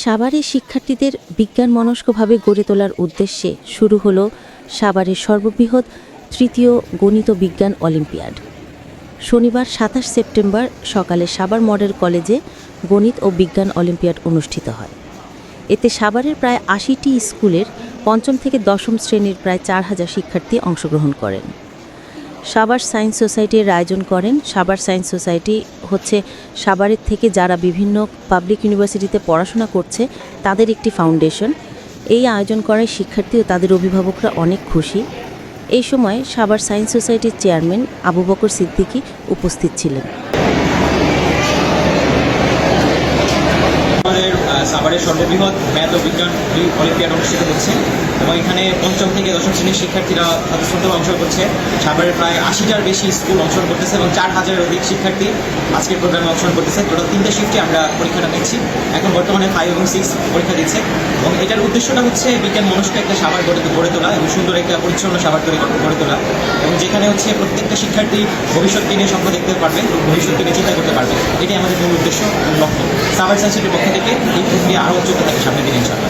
সাভারের শিক্ষার্থীদের বিজ্ঞান মনস্কভাবে গড়ে তোলার উদ্দেশ্যে শুরু হল সাভারের সর্ববৃহৎ তৃতীয় গণিত বিজ্ঞান অলিম্পিয়াড। শনিবার সাতাশ সেপ্টেম্বর সকালে সাভার মডেল কলেজে গণিত ও বিজ্ঞান অলিম্পিয়াড অনুষ্ঠিত হয়। এতে সাভারের প্রায় আশিটি স্কুলের পঞ্চম থেকে দশম শ্রেণির প্রায় চার হাজার শিক্ষার্থী অংশগ্রহণ করেন। সাভার সায়েন্স সোসাইটির আয়োজন করেন। সাবার সায়েন্স সোসাইটি হচ্ছে সাবারের থেকে যারা বিভিন্ন পাবলিক ইউনিভার্সিটিতে পড়াশোনা করছে, তাদের একটি ফাউন্ডেশন। এই আয়োজন করায় শিক্ষার্থী ও তাদের অভিভাবকরা অনেক খুশি। এই সময় সাবার সায়েন্স সোসাইটির চেয়ারম্যান আবু বকর সিদ্দিকী উপস্থিত ছিলেন। সাভারের সর্ববৃহৎ ম্যাথ ও বিজ্ঞান অলিম্পিয়াড অনুষ্ঠিত হচ্ছে। এবং এখানে পঞ্চম থেকে দশম শ্রেণির শিক্ষার্থীরা স্বতঃস্ফূর্তভাবে অংশগ্রহণ করছে। সাভারের প্রায় আশিটার বেশি স্কুল অংশগ্রহণ করতেছে এবং চার হাজারের অধিক শিক্ষার্থী আজকের প্রোগ্রামে অংশগ্রহণ করতেছে। টোটাল তিনটে শিফটে আমরা পরীক্ষাটা নিচ্ছি। এখন বর্তমানে ফাইভ এবং সিক্স পরীক্ষা দিচ্ছে। এবং এটার উদ্দেশ্যটা হচ্ছে বিজ্ঞান মনস্ক একটা সাভার গড়ে গড়ে তোলা এবং সুন্দর একটা পরিচ্ছন্ন সাভার তৈরি গড়ে তোলা। এবং যেখানে হচ্ছে প্রত্যেকটা শিক্ষার্থী ভবিষ্যৎকে নিয়ে স্বপ্ন দেখতে পারবে ভবিষ্যৎকে নিয়ে চিন্তা করতে পারবে। এটাই আমাদের মূল উদ্দেশ্য এবং লক্ষ্য। সাভার সায়েন্সের পক্ষ থেকে এই প্রক্রিয়া আরও উচ্চতা থাকে সামনের দিনে, ইনশাআল্লাহ।